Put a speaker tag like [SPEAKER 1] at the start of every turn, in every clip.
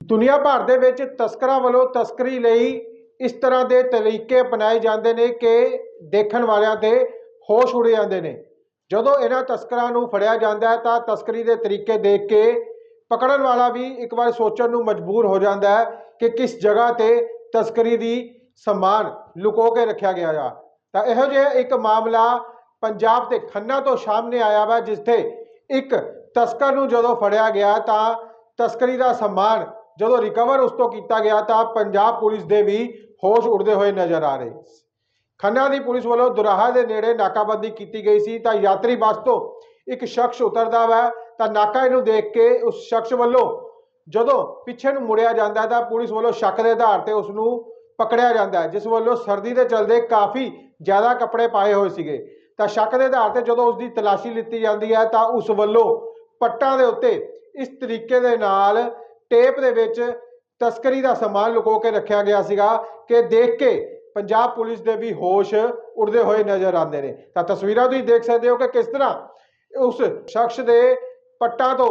[SPEAKER 1] ਦੁਨੀਆ ਭਰ ਦੇ ਵਿੱਚ ਤਸਕਰਾਂ ਵੱਲੋਂ ਤਸਕਰੀ ਲਈ ਇਸ ਤਰ੍ਹਾਂ ਦੇ ਤਰੀਕੇ ਅਪਣਾਏ ਜਾਂਦੇ ਨੇ ਕਿ ਦੇਖਣ ਵਾਲਿਆਂ ਦੇ ਹੋਸ਼ ਉੜ ਜਾਂਦੇ ਨੇ। ਜਦੋਂ ਇਹਨਾਂ ਤਸਕਰਾਂ ਨੂੰ ਫੜਿਆ ਜਾਂਦਾ ਹੈ ਤਾਂ ਤਸਕਰੀ ਦੇ ਤਰੀਕੇ ਦੇਖ ਕੇ ਪਕੜਨ ਵਾਲਾ ਵੀ ਇੱਕ ਵਾਰ ਸੋਚਣ ਨੂੰ ਮਜਬੂਰ ਹੋ ਜਾਂਦਾ ਹੈ ਕਿ ਕਿਸ ਜਗ੍ਹਾ ਤੇ ਤਸਕਰੀ ਦੀ ਸਮਾਨ ਲੁਕੋ ਕੇ ਰੱਖਿਆ ਗਿਆ ਆ। ਤਾਂ ਇਹੋ ਜਿਹਾ ਇੱਕ ਮਾਮਲਾ ਪੰਜਾਬ ਦੇ ਖੰਨਾ ਤੋਂ ਸਾਹਮਣੇ ਆਇਆ ਵਾ, ਜਿੱਥੇ ਇੱਕ ਤਸਕਰ ਨੂੰ ਜਦੋਂ ਫੜਿਆ ਗਿਆ ਤਾਂ ਤਸਕਰੀ ਦਾ ਸਮਾਨ ਜਦੋਂ ਰਿਕਵਰ ਉਸ ਤੋਂ ਕੀਤਾ ਗਿਆ ਤਾਂ ਪੰਜਾਬ ਪੁਲਿਸ ਦੇ ਵੀ ਹੋਸ਼ ਉੜਦੇ ਹੋਏ ਨਜ਼ਰ ਆ ਰਹੇ ਖੰਨਾ ਦੀ ਪੁਲਿਸ ਵੱਲੋਂ ਦੁਰਾਹਾ ਦੇ ਨੇੜੇ ਨਾਕਾਬੰਦੀ ਕੀਤੀ ਗਈ ਸੀ ਤਾਂ ਯਾਤਰੀ ਬੱਸ ਤੋਂ ਇੱਕ ਸ਼ਖਸ ਉਤਰਦਾ ਵਾ ਤਾਂ ਨਾਕਾ ਇਹਨੂੰ ਦੇਖ ਕੇ ਉਸ ਸ਼ਖਸ ਵੱਲੋਂ ਜਦੋਂ ਪਿੱਛੇ ਨੂੰ ਮੁੜਿਆ ਜਾਂਦਾ ਤਾਂ ਪੁਲਿਸ ਵੱਲੋਂ ਸ਼ੱਕ ਦੇ ਆਧਾਰ ਤੇ ਉਸ ਨੂੰ ਪਕੜਿਆ ਜਾਂਦਾ ਹੈ, ਜਿਸ ਵੱਲੋਂ ਸਰਦੀ ਦੇ ਚਲਦੇ ਕਾਫੀ ਜ਼ਿਆਦਾ ਕੱਪੜੇ ਪਾਏ ਹੋਏ ਸੀਗੇ। ਤਾਂ ਸ਼ੱਕ ਦੇ ਆਧਾਰ ਤੇ ਜਦੋਂ ਉਸ ਦੀ ਤਲਾਸ਼ੀ ਲਿੱਤੀ ਜਾਂਦੀ ਹੈ ਤਾਂ ਉਸ ਵੱਲੋਂ ਪੱਟਾਂ ਦੇ ਉੱਤੇ ਇਸ ਤਰੀਕੇ ਦੇ ਨਾਲ ਟੇਪ ਦੇ ਵਿੱਚ ਤਸਕਰੀ ਦਾ ਸਮਾਨ ਲੁਕੋ ਕੇ ਰੱਖਿਆ ਗਿਆ ਸੀਗਾ ਕਿ ਦੇਖ ਕੇ ਪੰਜਾਬ ਪੁਲਿਸ ਦੇ ਵੀ ਹੋਸ਼ ਉੜਦੇ ਹੋਏ ਨਜ਼ਰ ਆਉਂਦੇ ਨੇ। ਤਾਂ ਤਸਵੀਰਾਂ ਤੁਸੀਂ ਦੇਖ ਸਕਦੇ ਹੋ ਕਿ ਕਿਸ ਤਰ੍ਹਾਂ ਉਸ ਸ਼ਖਸ ਦੇ ਪੱਟਾਂ ਤੋਂ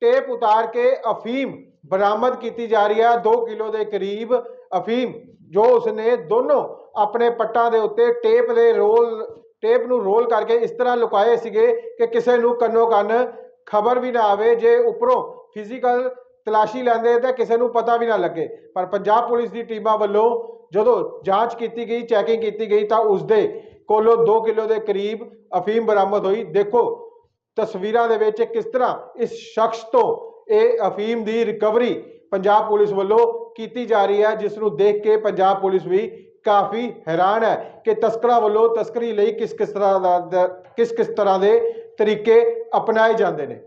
[SPEAKER 1] ਟੇਪ ਉਤਾਰ ਕੇ ਅਫੀਮ ਬਰਾਮਦ ਕੀਤੀ ਜਾ ਰਹੀ ਹੈ 2 ਕਿਲੋ ਦੇ ਕਰੀਬ ਅਫੀਮ, ਜੋ ਉਸਨੇ ਦੋਨੋਂ ਆਪਣੇ ਪੱਟਾਂ ਦੇ ਉੱਤੇ ਟੇਪ ਦੇ ਰੋਲ, ਟੇਪ ਨੂੰ ਰੋਲ ਕਰਕੇ ਇਸ ਤਰ੍ਹਾਂ ਲੁਕਾਏ ਸੀਗੇ ਕਿ ਕਿਸੇ ਨੂੰ ਕੰਨੋ ਕੰਨ ਖਬਰ ਵੀ ਨਾ ਆਵੇ, ਜੇ ਉੱਪਰੋਂ ਫਿਜ਼ੀਕਲ ਤਲਾਸ਼ੀ ਲੈਂਦੇ ਤਾਂ ਕਿਸੇ ਨੂੰ ਪਤਾ ਵੀ ਨਾ ਲੱਗੇ। ਪਰ ਪੰਜਾਬ ਪੁਲਿਸ ਦੀ ਟੀਮਾਂ ਵੱਲੋਂ ਜਦੋਂ ਜਾਂਚ ਕੀਤੀ ਗਈ ਚੈਕਿੰਗ ਕੀਤੀ ਗਈ ਤਾਂ ਉਸ ਦੇ ਕੋਲੋਂ 2 ਕਿਲੋ ਦੇ ਕਰੀਬ ਅਫੀਮ ਬਰਾਮਦ ਹੋਈ। ਦੇਖੋ ਤਸਵੀਰਾਂ ਦੇ ਵਿੱਚ ਕਿਸ ਤਰ੍ਹਾਂ ਇਸ ਸ਼ਖਸ ਤੋਂ ਇਹ ਅਫੀਮ ਦੀ ਰਿਕਵਰੀ ਪੰਜਾਬ ਪੁਲਿਸ ਵੱਲੋਂ ਕੀਤੀ ਜਾ ਰਹੀ ਹੈ, ਜਿਸ ਨੂੰ ਦੇਖ ਕੇ ਪੰਜਾਬ ਪੁਲਿਸ ਵੀ ਕਾਫੀ ਹੈਰਾਨ ਹੈ ਕਿ ਤਸਕਰਾਂ ਵੱਲੋਂ ਤਸਕਰੀ ਲਈ ਕਿਸ ਕਿਸ ਤਰ੍ਹਾਂ ਦਾ- ਕਿਸ ਕਿਸ ਤਰ੍ਹਾਂ ਦੇ ਤਰੀਕੇ ਅਪਣਾਏ ਜਾਂਦੇ ਨੇ।